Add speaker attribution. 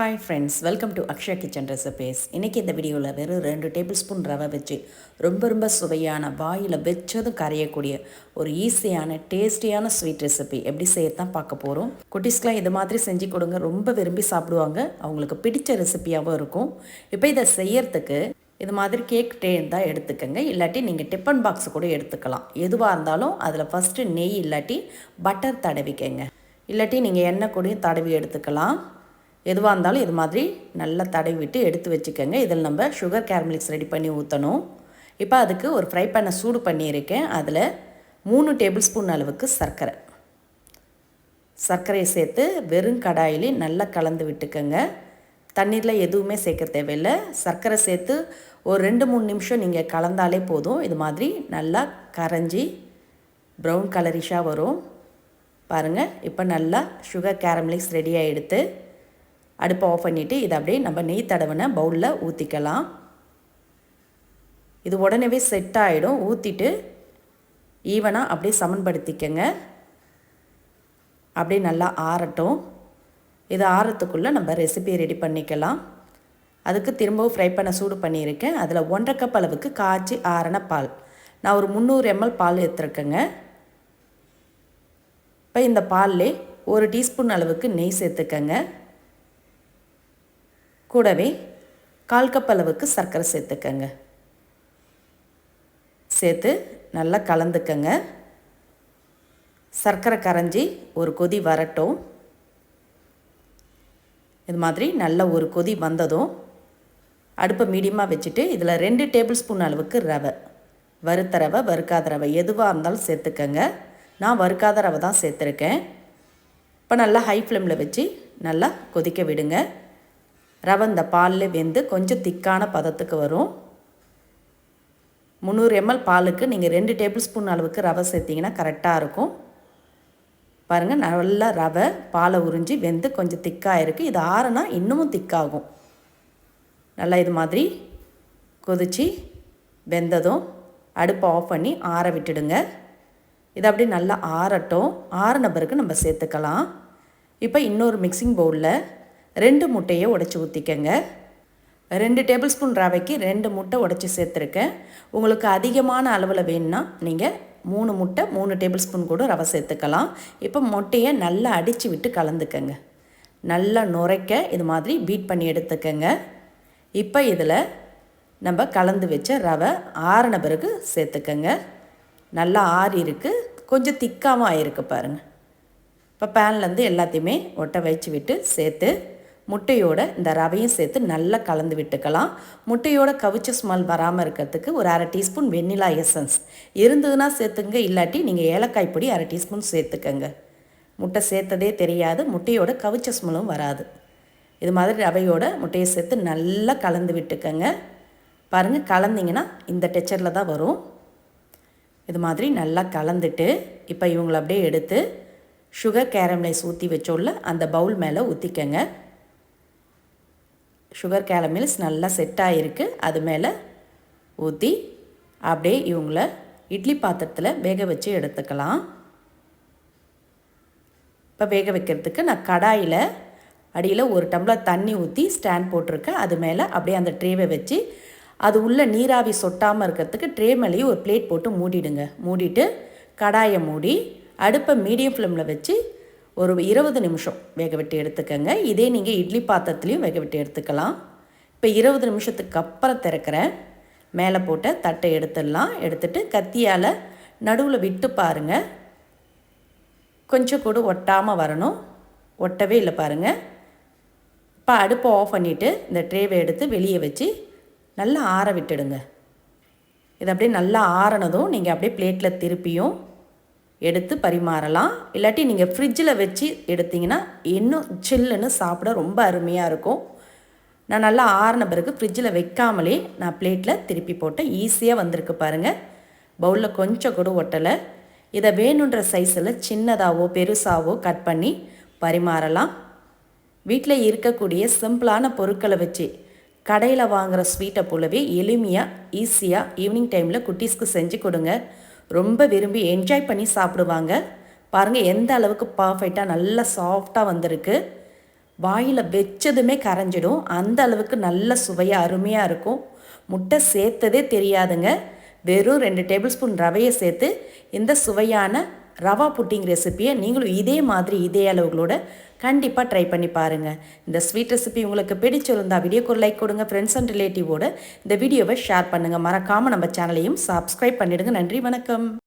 Speaker 1: Hi friends welcome to Akshaya kitchen recipes இன்றைக்கி இந்த வீடியோவில் வெறும் ரெண்டு டேபிள் ஸ்பூன் ரவை வச்சு ரொம்ப ரொம்ப சுவையான வாயில் வச்சதும் கரையக்கூடிய ஒரு ஈஸியான டேஸ்டியான ஸ்வீட் ரெசிபி எப்படி செய்யத்தான் பார்க்க போகிறோம் குட்டீஸ்க்கெலாம் இது மாதிரி செஞ்சு கொடுங்க. ரொம்ப விரும்பி சாப்பிடுவாங்க. அவங்களுக்கு பிடிச்ச ரெசிபியாகவும் இருக்கும். இப்போ இதை செய்யறதுக்கு இது மாதிரி கேக் டே இருந்தால் எடுத்துக்கோங்க. இல்லாட்டி நீங்கள் டிஃபன் பாக்ஸ் கூட எடுத்துக்கலாம். எதுவாக இருந்தாலும் அதில் ஃபஸ்ட்டு நெய் இல்லாட்டி பட்டர் தடவிக்கங்க. இல்லாட்டி நீங்கள் எண்ணெய் கூடயும் தடவி எடுத்துக்கலாம். எதுவாக இருந்தாலும் இது மாதிரி நல்லா தடவிட்டு விட்டு எடுத்து வச்சுக்கோங்க. இதில் நம்ம சுகர் கேரமலிக்ஸ் ரெடி பண்ணி ஊற்றணும் இப்போ அதுக்கு ஒரு ஃப்ரை பண்ண சூடு பண்ணியிருக்கேன். அதில் மூணு டேபிள் ஸ்பூன் அளவுக்கு சர்க்கரை. சர்க்கரையை சேர்த்து வெறும் கடாயிலே நல்லா கலந்து விட்டுக்கோங்க. தண்ணீரில் எதுவுமே சேர்க்க தேவையில்லை. சர்க்கரை சேர்த்து ஒரு ரெண்டு மூணு நிமிஷம் நீங்கள் கலந்தாலே போதும். இது மாதிரி நல்லா கரைஞ்சி ப்ரௌன் கலரிஷாக வரும். பாருங்கள் இப்போ நல்லா சுகர் கேரமலிக்ஸ் ரெடி எடுத்து அடுப்பை ஆஃப் பண்ணிவிட்டு இதை அப்படியே நம்ம நெய் தடவின பவுலில் ஊற்றிக்கலாம் இது உடனே செட் ஆகிடும் ஊற்றிட்டு ஈவனாக அப்படியே சமன்படுத்திக்கங்க. அப்படியே நல்லா ஆறட்டும். இது ஆறத்துக்குள்ளே நம்ம ரெசிபி ரெடி பண்ணிக்கலாம். அதுக்கு திரும்பவும் ஃப்ரை பண்ண சூடு பண்ணியிருக்கேன். அதில் ஒன்றரை கப் அளவுக்கு காய்ச்சி ஆறின பால். நான் ஒரு முந்நூறு எம்எல் பால் எடுத்துருக்கேங்க. இப்போ இந்த பால்லே ஒரு டீஸ்பூன் அளவுக்கு நெய் சேர்த்துக்கங்க. கூடவே கால் கப் அளவுக்கு சர்க்கரை சேர்த்துக்கங்க. சேர்த்து நல்லா கலந்துக்கங்க. சர்க்கரை கரைஞ்சி ஒரு கொதி வரட்டும். இது மாதிரி நல்ல ஒரு கொதி வந்ததும் அடுப்பை மீடியமாக வச்சுட்டு இதில் ரெண்டு டேபிள் ஸ்பூன் அளவுக்கு ரவை. வறுத்த ரவை வறுக்காத ரவை எதுவாக இருந்தாலும் சேர்த்துக்கங்க. நான் வறுக்காத ரவை தான் சேர்த்துருக்கேன். இப்போ நல்லா ஹை ஃப்ளேமில் வச்சு நல்லா கொதிக்க விடுங்க. ரவை இந்த பாலில் வெந்து கொஞ்சம் திக்கான பதத்துக்கு வரும். முந்நூறு எம்எல் பாலுக்கு நீங்கள் ரெண்டு டேபிள் ஸ்பூன் அளவுக்கு ரவை சேர்த்திங்கன்னா கரெக்டாக இருக்கும். பாருங்கள் நல்லா ரவை பாலை உறிஞ்சி வெந்து கொஞ்சம் திக்காக இருக்குது இது ஆறுனா இன்னமும் திக்காகும். நல்லா இது மாதிரி கொதித்து வெந்ததும் அடுப்பை ஆஃப் பண்ணி ஆற விட்டுடுங்க. இது அப்படி நல்லா ஆறட்டும். ஆறின பிறகு நம்ம சேர்த்துக்கலாம். இப்போ இன்னொரு மிக்சிங் பவுலில் ரெண்டு முட்டையை உடச்சி ஊற்றிக்கங்க ரெண்டு டேபிள் ஸ்பூன் ரவைக்கு ரெண்டு முட்டை உடச்சி சேர்த்துருக்கேன். உங்களுக்கு அதிகமான அளவில் வேணும்னா நீங்கள் மூணு முட்டை மூணு டேபிள் ஸ்பூன் கூட ரவை சேர்த்துக்கலாம். இப்போ முட்டையை நல்லா அடித்து விட்டு கலந்துக்கங்க. நல்லா நுரைக்க இது மாதிரி பீட் பண்ணி எடுத்துக்கங்க. இப்போ இதில் நம்ம கலந்து வச்ச ரவை ஆறின பிறகு சேர்த்துக்கங்க. நல்லா ஆறி இருக்குது கொஞ்சம் திக்காமல் ஆயிருக்கு பாருங்கள் இப்போ பேன்லேருந்து எல்லாத்தையுமே ஒட்ட வச்சு விட்டு சேர்த்து முட்டையோட இந்த ரவையும் சேர்த்து நல்லா கலந்து விட்டுக்கலாம். முட்டையோட கவிச்ச ஸ்மெல் வராமல் இருக்கிறதுக்கு ஒரு அரை டீஸ்பூன் வெண்ணிலா எசன்ஸ் இருந்ததுன்னா சேர்த்துங்க இல்லாட்டி நீங்கள் ஏலக்காய் பொடி அரை டீஸ்பூன் சேர்த்துக்கங்க. முட்டை சேர்த்ததே தெரியாது முட்டையோட கவிச்ச ஸ்மெல்லும் வராது. இது மாதிரி ரவையோட முட்டையை சேர்த்து நல்லா கலந்து விட்டுக்கங்க. பாருங்கள் கலந்திங்கன்னா இந்த டெச்சரில் தான் வரும். இது மாதிரி நல்லா கலந்துட்டு இப்போ இவங்களை அப்படியே எடுத்து சுகர் கேரமலைஸ் ஊற்றி வச்சோல்ல அந்த பவுல் மேலே ஊற்றிக்கங்க சுகர் கேலமில்ஸ் நல்லா செட் ஆகிருக்கு அது மேலே ஊற்றி அப்படியே இவங்கள இட்லி பாத்திரத்தில் வேக வச்சு எடுத்துக்கலாம். இப்போ வேக வைக்கிறதுக்கு நான் கடாயில் அடியில் ஒரு டம்ளர் தண்ணி ஊற்றி ஸ்டாண்ட் போட்டிருக்கேன். அது மேலே அப்படியே அந்த ட்ரேவை வச்சு அது உள்ள நீராவி சொட்டாமல் இருக்கிறதுக்கு ட்ரே மேலேயும் ஒரு பிளேட் போட்டு மூடிடுங்க. மூடிட்டு கடாயை மூடி அடுப்பை மீடியம் ஃப்ளேமில் வச்சு ஒரு இருபது நிமிஷம் வேக விட்டு எடுத்துக்கோங்க. இதே நீங்கள் இட்லி பாத்திரத்துலேயும் வேக விட்டு எடுத்துக்கலாம். இப்போ இருபது நிமிஷத்துக்கு அப்புறம் திறக்கிறேன் மேலே போட்ட தட்டை எடுத்துடலாம். எடுத்துட்டு கத்தியால் நடுவில் விட்டு பாருங்கள் கொஞ்சம் கூட ஒட்டாமல் வரணும். ஒட்டவே இல்லை பாருங்கள் இப்போ அடுப்பை ஆஃப் பண்ணிவிட்டு இந்த ட்ரேவை எடுத்து வெளியே வச்சு நல்லா ஆற விட்டுடுங்க. இது அப்படியே நல்லா ஆறினதும் நீங்கள் அப்படியே பிளேட்டில் திருப்பியும் எடுத்து பரிமாறலாம். இல்லாட்டி நீங்கள் ஃப்ரிட்ஜில் வச்சு எடுத்திங்கன்னா இன்னும் சில்லுன்னு சாப்பிட ரொம்ப அருமையாக இருக்கும். நான் நல்லா ஆறின பிறகு ஃப்ரிட்ஜில் வைக்காமலே நான் பிளேட்டில் திருப்பி போட்டேன் ஈஸியாக வந்திருக்கு பாருங்கள் பவுலில் கொஞ்சம் கூட ஒட்டலை. இதை வேணுன்ற சைஸில் சின்னதாகவோ பெருசாகவோ கட் பண்ணி பரிமாறலாம். வீட்டில் இருக்கக்கூடிய சிம்பிளான பொருட்களை வச்சு கடையில் வாங்குகிற ஸ்வீட்டை போலவே எளிமையாக ஈஸியாக ஈவினிங் டைமில் குட்டீஸ்க்கு செஞ்சு கொடுங்க. ரொம்ப விரும்பி என்ஜாய் பண்ணி சாப்பிடுவாங்க. பாருங்கள் எந்த அளவுக்கு பர்ஃபெக்டாக நல்லா சாஃப்டாக வந்திருக்கு. வாயில் வச்சதுமே கரைஞ்சிடும். அந்த அளவுக்கு நல்ல சுவையாக அருமையாக இருக்கும். முட்டை சேர்த்ததே தெரியாதுங்க. வெறும் ரெண்டு டேபிள் ஸ்பூன் ரவையை சேர்த்து இந்த சுவையான ரவா புட்டிங் ரெசிப்பியை நீங்களும் இதே மாதிரி இதே அளவுகளோட கண்டிப்பாக ட்ரை பண்ணி பாருங்கள் இந்த ஸ்வீட் ரெசிபி உங்களுக்கு பிடிச்சிருந்தால் வீடியோக்கு ஒரு லைக் கொடுங்க ஃப்ரெண்ட்ஸ் அண்ட் ரிலேட்டிவோட இந்த வீடியோவை ஷேர் பண்ணுங்கள் மறக்காமல் நம்ம சேனலையும் சப்ஸ்கிரைப் பண்ணிவிடுங்க நன்றி வணக்கம்.